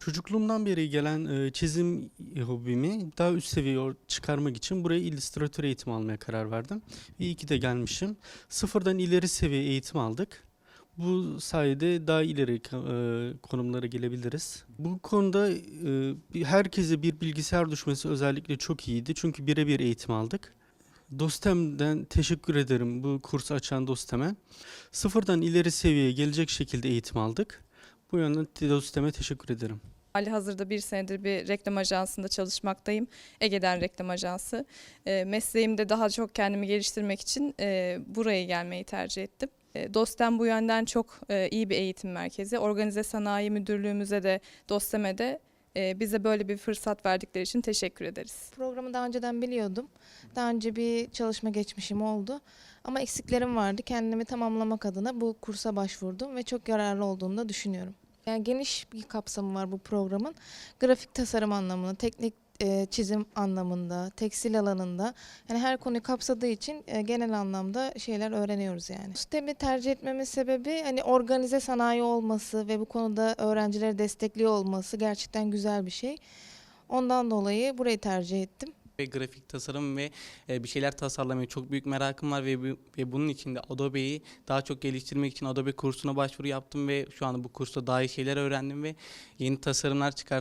Çocukluğumdan beri gelen e, çizim hobimi daha üst seviyeye çıkarmak için buraya illüstratör eğitimi almaya karar verdim. Ve iyi ki de gelmişim. Sıfırdan ileri seviye eğitim aldık. Bu sayede daha ileri e, konumlara gelebiliriz. Bu konuda e, herkese bir bilgisayar düşmesi özellikle çok iyiydi. Çünkü birebir eğitim aldık. Dostem'den teşekkür ederim bu kursu açan Dostem'e. Sıfırdan ileri seviyeye gelecek şekilde eğitim aldık. Bu yönden Dostem'e teşekkür ederim. Hali hazırda bir senedir bir reklam ajansında çalışmaktayım. Ege'den reklam ajansı. E, mesleğimde daha çok kendimi geliştirmek için e, buraya gelmeyi tercih ettim. E, Dostem bu yönden çok e, iyi bir eğitim merkezi. Organize Sanayi Müdürlüğümüze de Dostem'e de e, bize böyle bir fırsat verdikleri için teşekkür ederiz. Programı daha önceden biliyordum. Daha önce bir çalışma geçmişim oldu. Ama eksiklerim vardı. Kendimi tamamlamak adına bu kursa başvurdum ve çok yararlı olduğunu da düşünüyorum. Yani geniş bir kapsamı var bu programın. Grafik tasarım anlamında, teknik e, çizim anlamında, tekstil alanında yani her konuyu kapsadığı için e, genel anlamda şeyler öğreniyoruz yani. STEM'i tercih etmemin sebebi hani organize sanayi olması ve bu konuda öğrencileri destekliyor olması gerçekten güzel bir şey. Ondan dolayı burayı tercih ettim. Ve grafik tasarım ve e, bir şeyler tasarlamaya çok büyük merakım var ve, ve bunun için de Adobe'yi daha çok geliştirmek için Adobe kursuna başvuru yaptım ve şu anda bu kursta daha iyi şeyler öğrendim ve yeni tasarımlar çıkarttım.